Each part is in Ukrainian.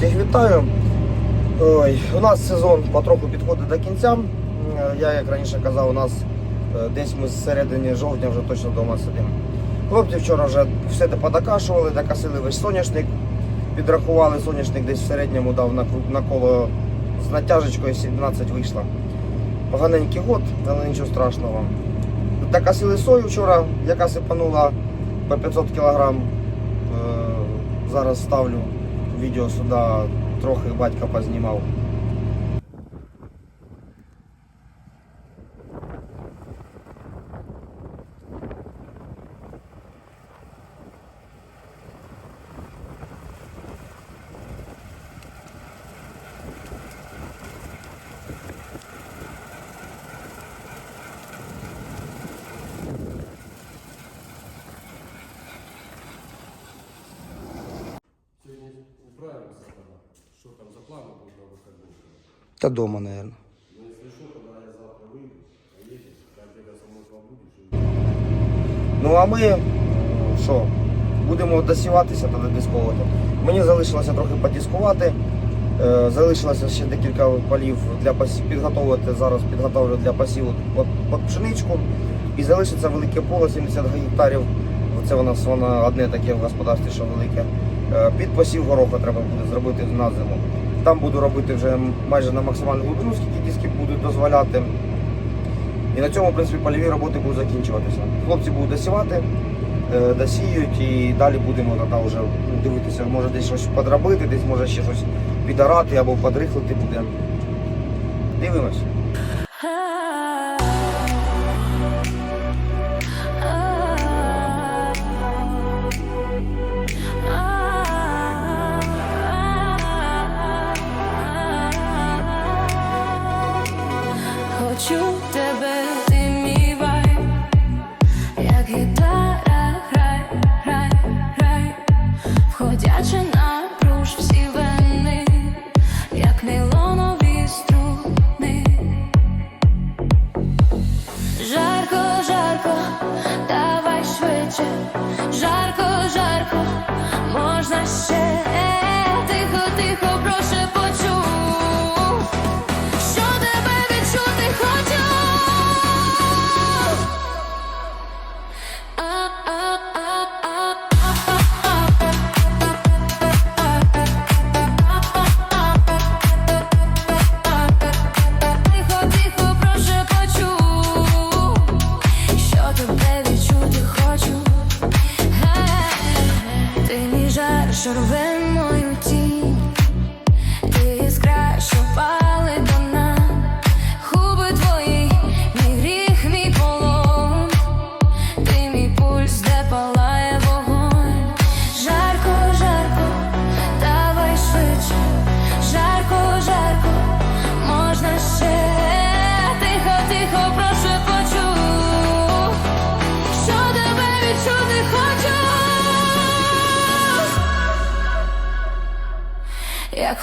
Всіх вітаю. Ой, у нас сезон потроху підходить до кінця. Е, Я, як раніше казав, у нас е, десь ми з середини жовтня вже точно вдома сидимо. Хлопці вчора вже все те подокашували, докосили весь соняшник, підрахували соняшник десь в середньому дав на, на коло з натяжечкою 17 вийшло. Поганенький год, але нічого страшного. Докосили сою вчора, яка сипанула по 500 кг. Зараз ставлю відео сюди, трохи батька познімав. Мной побудешь. и- Ну а ми е, що? Будемо досіватися та додисковувати. Мені залишилося трохи подіскувати. Е, Залишилося ще декілька полів для посів, підготовити. Зараз підготовлю для посіву під, під пшеничку. І залишиться велике поле 70 гектарів. Це у нас воно одне таке в господарстві, що велике. Е, Під посів гороху треба буде зробити на зиму. Там буду робити вже майже на максимальну глибину, скільки диски будуть дозволяти. І на цьому, в принципі, польові роботи будуть закінчуватися. Хлопці будуть досівати, е, досіють і далі будемо тоді вже дивитися, може десь щось подробити, десь може ще щось підорати або подрихлити буде. Дивимось. Жарко, жарко, можна ще should have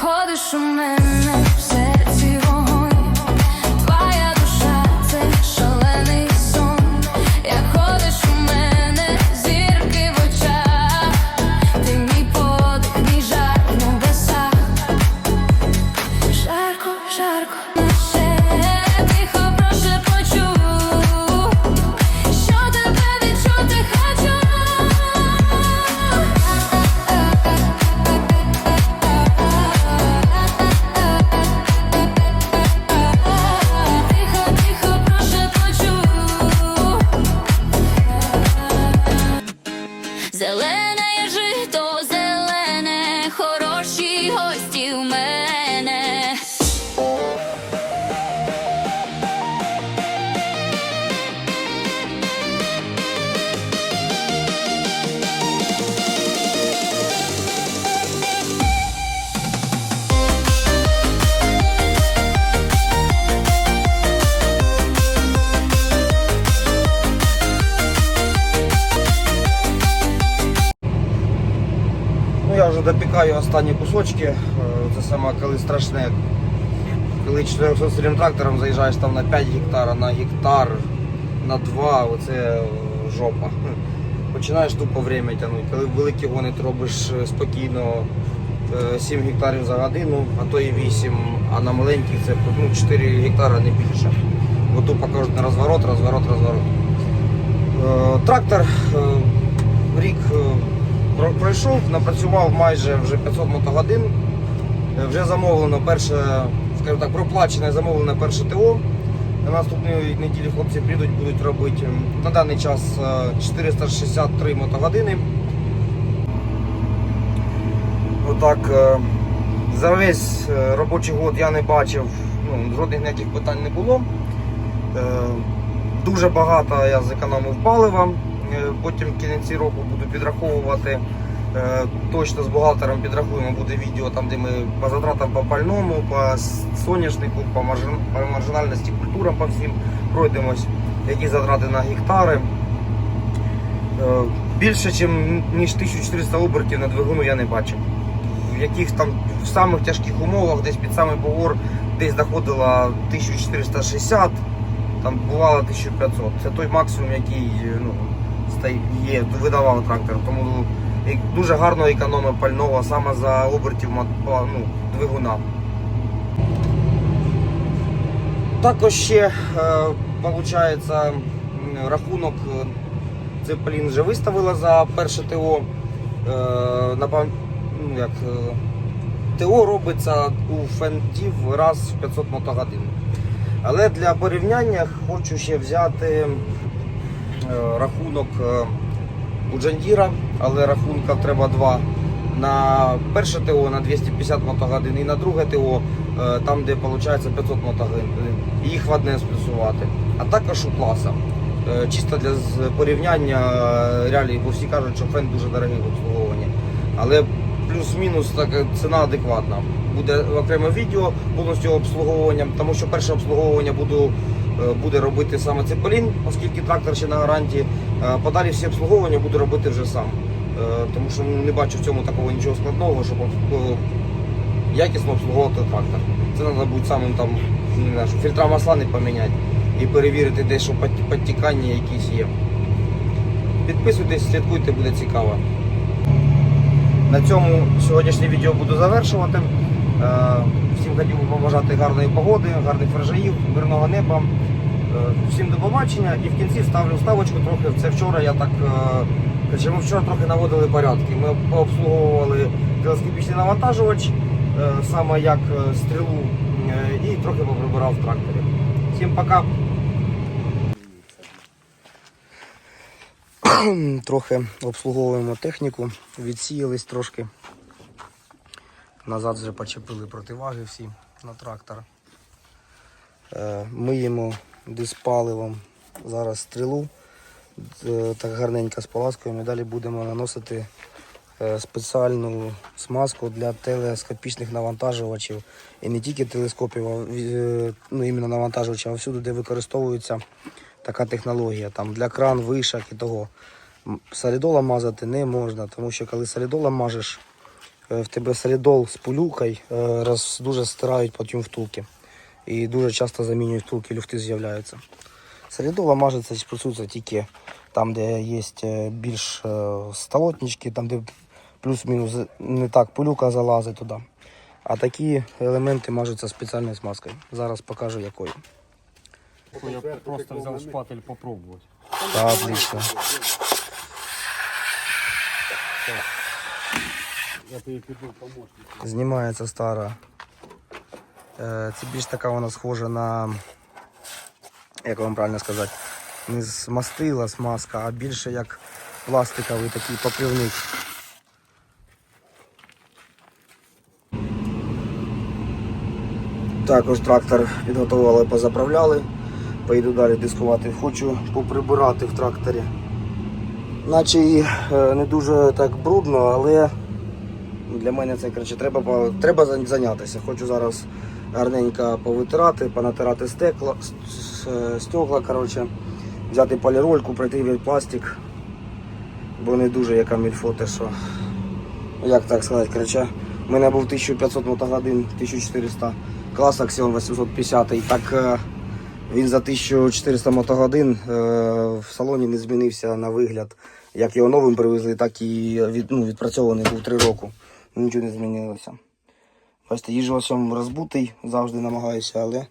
ходиш у мене останні кусочки. Е, Це саме коли страшне. Коли 400 трактором заїжджаєш там на 5 гектар, на гектар, на 2, оце е, жопа. Починаєш тупо время тягнути. Коли великі гони ти робиш е, спокійно, е, 7 гектарів за годину, а то і 8, а на маленьких це ну, 4 гектара не більше. Бо тут покажуть на розворот, розворот, розворот. Трактор рік пройшов, напрацював майже вже 500 мотогодин. Е, Вже замовлено перше, скажімо так, проплачене замовлене перше ТО. На наступної неділі хлопці прийдуть, будуть робити на даний час е, 463 мотогодини. Отак, е, за весь е, робочий год я не бачив, ну, жодних ніяких питань не було. Е, Дуже багато я зекономив палива. Е, Потім в кінці року буду підраховувати. Е, Точно з бухгалтером підрахуємо, буде відео там, де ми по затратам по пальному, по соняшнику, по, маржин- по маржинальності культурам по всім пройдемось, які затрати на гектари. Е, Більше, ніж 1400 обертів на двигуну я не бачив. В яких там в самих тяжких умовах, десь під самий погор, десь доходило 1460, там бувало 1500. Це той максимум, який ну, стає, є, видавав трактор. Тому дуже гарно економив пального саме за обертів ну, двигуна. Також ще виходить рахунок. е, Цеплін вже виставила за перше ТО. Е, напам- ну, як, е, ТО робиться у фентів раз в 500 мотогодин. Але для порівняння хочу ще взяти е, рахунок е, у Джандіра, але рахунка треба два. На перше ТО на 250 мотогодин і на друге ТО, е, там де виходить 500 мотогодин. Їх в одне сплюсувати. А також у класа. Е, Чисто для порівняння е, реалій, бо всі кажуть, що фен дуже дорогий в обслуговуванні. Але плюс-мінус така ціна адекватна. Буде окреме відео повністю обслуговуванням, тому що перше обслуговування буду, е, буде робити саме Цеполін, оскільки трактор ще на гарантії. Е, Подалі всі обслуговування буду робити вже сам. Е, Тому що не бачу в цьому такого нічого складного, щоб е, якісно обслуговувати трактор. Це треба буде самим там не знаю, фільтра масла не поміняти і перевірити десь, що підтікання якісь є. Підписуйтесь, слідкуйте, буде цікаво. На цьому сьогоднішнє відео буду завершувати. Е, Всім хотів побажати гарної погоди, гарних врожаїв, мирного неба. Всім до побачення і в кінці ставлю вставочку трохи. Це вчора я так. е, ми вчора трохи наводили порядки. Ми пообслуговували телескопічний навантажувач, е, саме як е, стрілу, і трохи поприбирав в тракторі. Всім пока. Трохи обслуговуємо техніку, відсіялись трошки. Назад вже почепили противаги всі на трактор. Миємо диспаливом зараз стрілу, е, так гарненько споласкуємо і далі будемо наносити е, спеціальну смазку для телескопічних навантажувачів. І не тільки телескопів, а е, ну, іменно навантажувачів, а всюди, де використовується така технологія. Там для кран, вишок і того. М, Солідола мазати не можна, тому що коли солідола мажеш, в тебе солідол з пулюкою е, дуже стирають потім втулки. І дуже часто замінюють втулки, люфти з'являються. Солідола мажеться і працюється тільки там, де є е, більш е, столотнички, там, де плюс-мінус не так пулюка залазить туди. А такі елементи мажуться спеціальною смазкою. Зараз покажу якою. Я просто взял шпатель попробовать. Так, отлично. Знімається стара. Е, Це більш така вона схожа на, як вам правильно сказати, не з мастила смазка, а більше як пластиковий такий покривник. Також трактор підготували, позаправляли. Поїду далі дискувати. Хочу поприбирати в тракторі. Наче і е, не дуже так брудно, але для мене це коротше, треба, треба зайнятися. Хочу зараз гарненько повитирати, понатирати стекла, с- с- стекла, коротше, взяти полірольку, пройти весь пластик, бо не дуже яка мільфоте, що. Як так сказати, коротше, у мене був 1500 мотогодин, 1400 клас Axion 850, і так е, він за 1400 мотогодин е, в салоні не змінився на вигляд. Як його новим привезли, так і від, ну, відпрацьований був 3 роки. нічого не змінилося. Бачите, їжджу розбутий, завжди намагаюся, але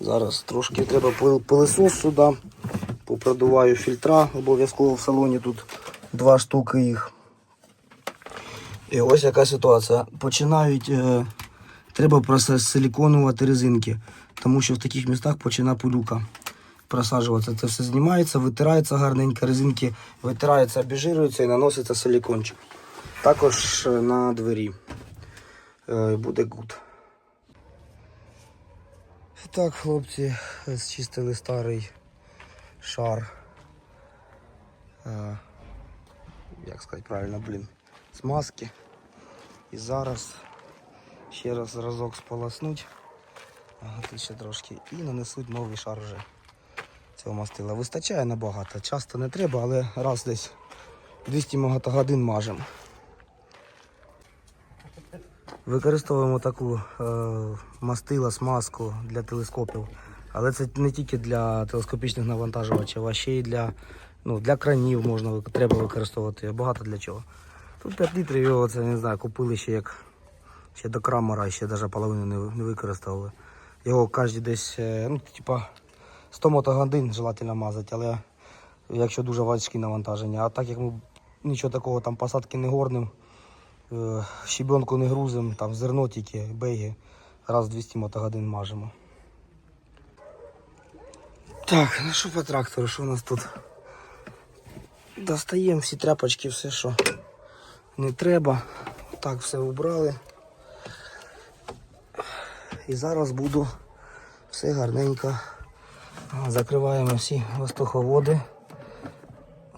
зараз трошки треба пил- пилисос сюди. Попродуваю фільтра обов'язково в салоні тут два штуки їх. І ось яка ситуація. Починають, е, треба просто силіконувати резинки, тому що в таких містах починає пилюка просаджуватися. Це все знімається, витирається гарненько, резинки витираються, обіжируються і наноситься силікончик. Також е, на двері буде гуд. Так, хлопці, зчистили старий шар. Е, Як сказати правильно, блін, смазки. І зараз ще раз разок сполоснуть. Ага, ще трошки. І нанесуть новий шар вже цього мастила. Вистачає набагато. Часто не треба, але раз десь 200 годин мажемо. Використовуємо таку е, мастила, смазку для телескопів. Але це не тільки для телескопічних навантажувачів, а ще й для, ну, для кранів можна треба використовувати. Багато для чого. Тут 5 літрів його це не знаю, купили ще як ще до крамера, ще навіть половину не, не використовували. Його кожен десь, е, ну, типа 100 мотогодин желательно мазати, але якщо дуже важкі навантаження. А так як ми нічого такого там посадки не горним, щебенку не грузим, там зерно тільки, бейги, раз 200 мотогодин мажемо. Так, ну що по трактору, що у нас тут? Достаємо всі тряпочки, все, що не треба. Так, все убрали. І зараз буду все гарненько. Закриваємо всі воздуховоди.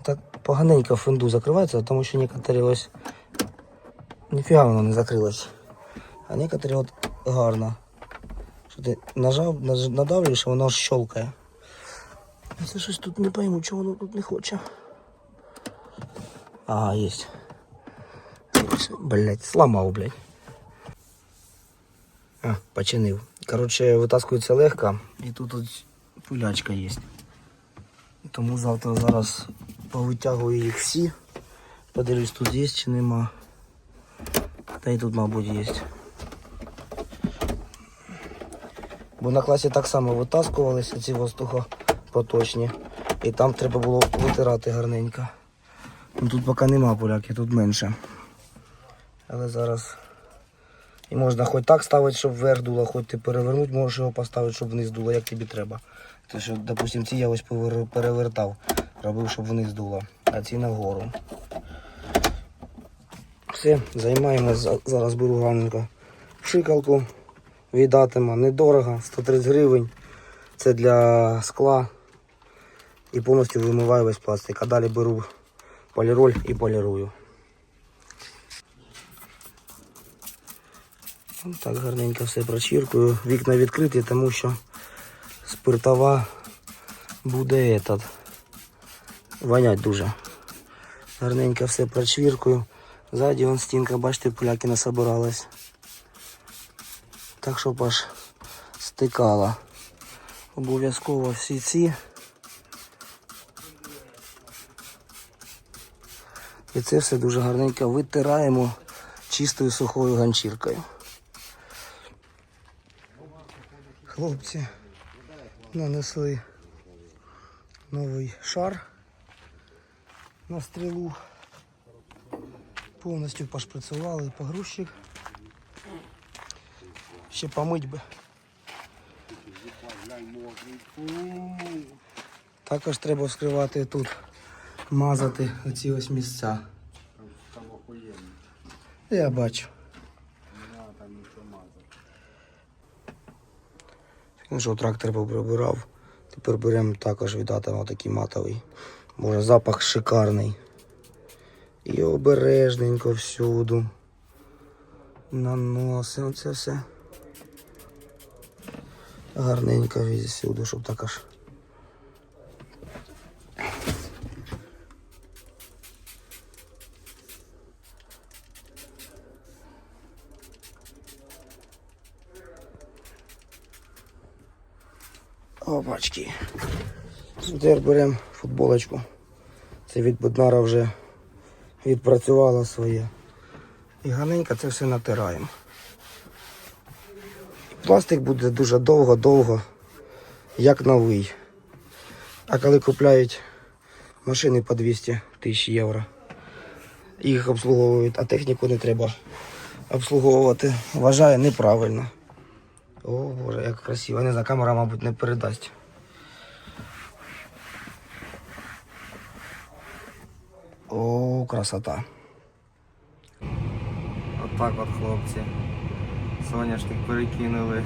Так поганенько фенду закривається, тому що некоторі ось ніфіга воно не закрилось. А некоторі от гарно. Що ти нажав, наж- надавлюєш, а воно аж щелкає. Це щось тут не пойму, чого воно тут не хоче. Ага, есть. Блять, сломав, блять. А, починив. Коротше, витаскується легко і тут ось пилячка є. Тому завтра зараз повитягую їх всі. Подивлюсь, тут є чи нема. Та й тут, мабуть, є. Бо на класі так само витаскувалися ці воздухопоточні. І там треба було витирати гарненько. Ну, тут поки нема поляки, тут менше. Але зараз і можна хоч так ставити, щоб вверх дуло, хоч ти перевернути, можеш його поставити, щоб вниз дуло, як тобі треба. Те, що, допустим, ці я ось перевертав, робив, щоб вниз дуло, а ці нагору. Все, займаємось. Зараз беру гарненько пшикалку. Віддатиме недорого, 130 гривень. Це для скла. І повністю вимиваю весь пластик. А далі беру поліроль і полірую. Ось Так гарненько все прочіркую. Вікна відкриті, тому що спиртова буде этот, вонять дуже. Гарненько все прочвіркую. Ззаді вон стінка, бачите, поляки насобирались. Так, щоб аж стикала. Обов'язково всі ці. І це все дуже гарненько витираємо чистою сухою ганчіркою. Хлопці нанесли новий шар на стрілу. Повністю пошприцювали погрузчик. Ще помить би. Також треба вскривати тут, мазати оці ось місця. Я бачу. Ну що, трактор поприбирав. Тепер беремо також віддати такий матовий. Боже, запах шикарний. І обережненько всюду. Наносимо це все. Гарненько всюди, щоб так аж. Опачки. Тепер беремо футболочку. Це від Буднара вже відпрацювала своє. І гарненько це все натираємо. Пластик буде дуже довго-довго, як новий. А коли купляють машини по 200 тисяч євро, їх обслуговують, а техніку не треба обслуговувати. Вважаю неправильно. О, Боже, як красиво. Не знаю, камера, мабуть, не передасть. О, красота. Отак от, хлопці. Соняшник перекинули.